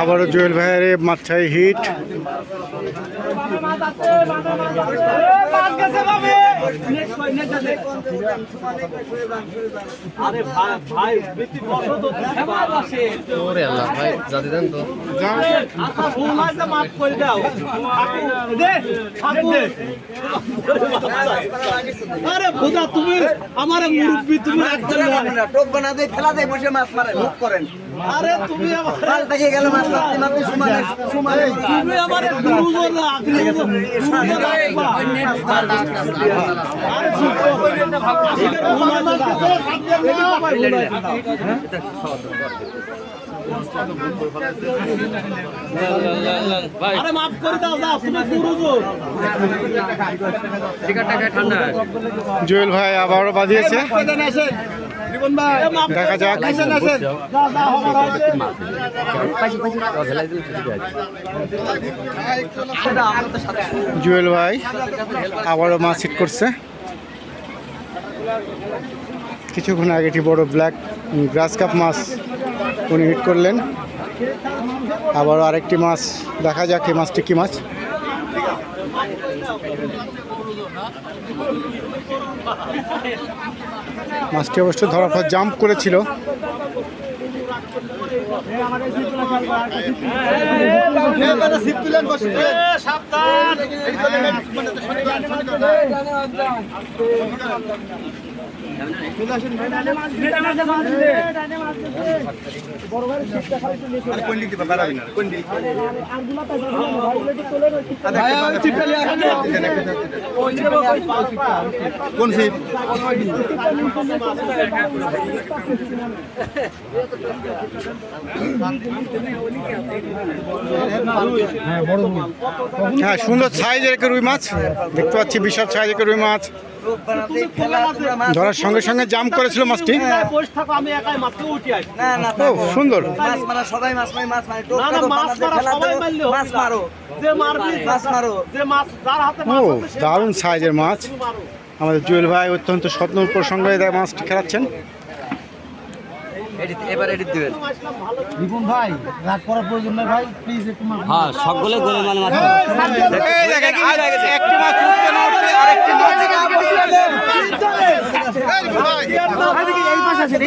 আবারও জুয়েল ভাইয়ের মাথায় হিট। ওরে আল্লাহ ভাই জাতি দেন তো। আরে খোদা তুমি আমার মুরব্বী তুমি একদম টোপ বানা দিয়ে ফেলা দিয়ে বসে মাছ মারে মুখ করেন আরে তুমি আমার কাল থেকে গেল মাছ মারতে মারতে সমানে সমানে তুমি আমার গুরুজন আগলি আরে মাফ করে দাও দাও তুমি গুরুজন জুয়েল ভাই আবারও বাঁধিয়েছে দেখা যাক। জুয়েল ভাই আবারও মাছ হিট করছে। কিছুক্ষণ আগে একটি বড় ব্ল্যাক গ্রাস কাপ মাছ উনি হিট করলেন। আবারও আরেকটি মাছ, দেখা যাক এই মাছটি কী মাছ। মাছটি অবশ্য ধরার পর জাম্প করেছিল। কোন সিপ হ্যাঁ সুন্দর সাইজের রুই মাছ। দেখতে পাচ্ছি বিশাল সাইজের রুই মাছ। ধরার সঙ্গে সঙ্গে জাম করেছিল মাছটি? বসে থাকো আমি একাই মাত্র উঠি আসি। না না ও সুন্দর। মাছ মারা সবাই মাছ মারি মাছ মারি। টোপ না, না, টোপ মাছ বানাতে মারা ফেলা সবাই দাও, মারলে হবে মাছ না। মারো। মাছ মারো। যে মাছ যার হাতে ও মাছ আছে সে দারুণ সাইজের মাছ। আমাদের জুয়েল ভাই অত্যন্ত স্বপ্ন প্রসঙ্গে মাছটি খেলাচ্ছেন। এবার এডিট দিবেন। হ্যাঁ সকলে গোলে মানে মাছ এই দেখেন, আর একটি মাছ উঠতে না উঠতে আরেকটি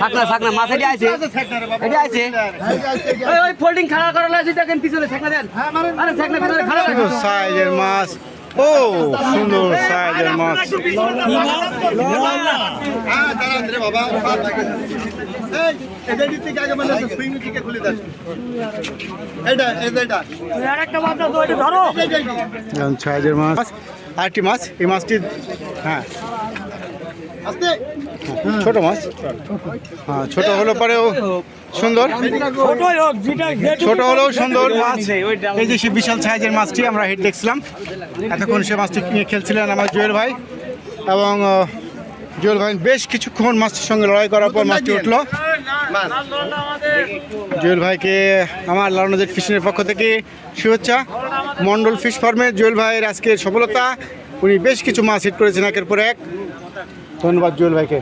থাকনা থাকনা মাছ এটি আছে এটি আছে ওই ওই ফোল্ডিং খাড়া করা লাগছে দেখেন পিছনে থাকনা দেন। আরে থাকনা পিছনে খাড়া সাইজের মাছ। ও সুন্দর সাইজের মাছ। সাইজের মাছ। আরেকটি মাছ এই মাছটি হ্যাঁ। ছোট মাছ? হ্যাঁ ছোট হলো পরেও সুন্দর। ছোট হলেও সুন্দর মাছ। এই যে সে বিশাল সাইজের মাছটি আমরা হিট দেখছিলাম। এতক্ষণ সে মাছটি নিয়ে খেলছিলেন আমার জুয়েল ভাই। এবং জুয়েল ভাই বেশ কিছুক্ষণ মাছটির সঙ্গে লড়াই করার পর মাছটি উঠল। জুয়েল ভাইকে আমার লালনজেট ফিশিংয়ের পক্ষ থেকে শুভেচ্ছা। মন্ডল ফিশ ফার্মে জুয়েল ভাইয়ের আজকের সফলতা উনি বেশ কিছু মাছ হিট করেছেন একের পর এক। ধন্যবাদ জুয়েল ভাইকে।